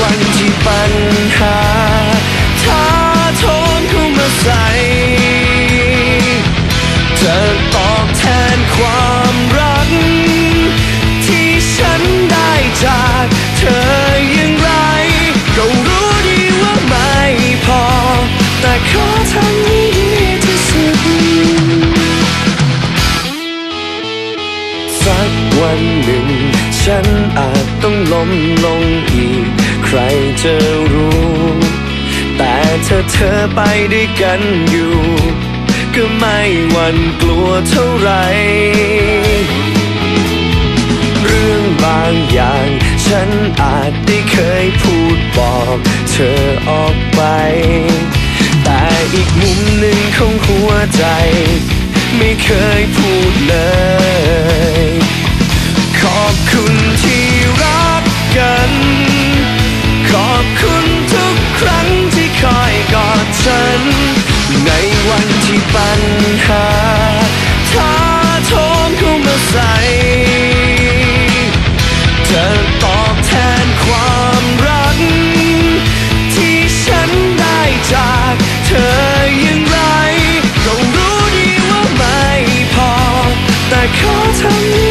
วันที่ปัญหาท้าทมเข้ามาใส่จะตอบแทนความรัก ที่ฉันได้จากเธออย่างไร ก็รู้ดีว่าไม่พอ แต่ขอทำให้ดีที่สุด สักวันหนึ่ง ฉันอาจต้องล้มลงอีก รจะรู้ แต่เธอเธอไปด้วยกันอยู่ ก็ไม่หวั่นกลัวเท่าไหรเรื่องบางอย่าง ฉันอาจได้เคยพูดบอก เธอออกไป อ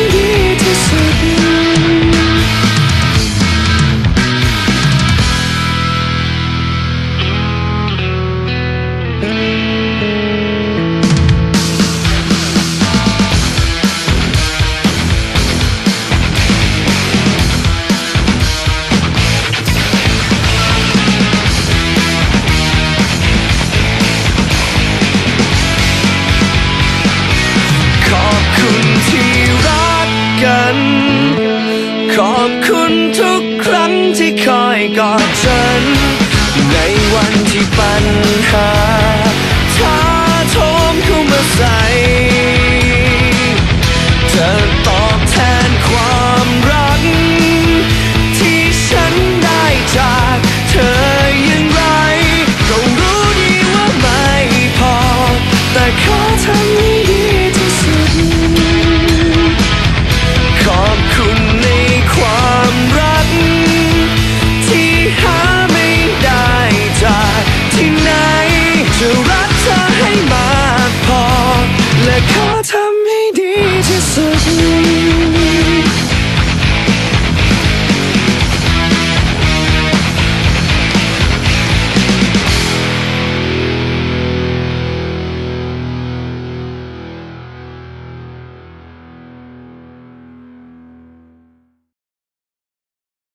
ัน ขอบคุณทุกครั้งที่คอยกอดฉัน ในวันที่ปัญหาท้าโทมเข้ามาใส่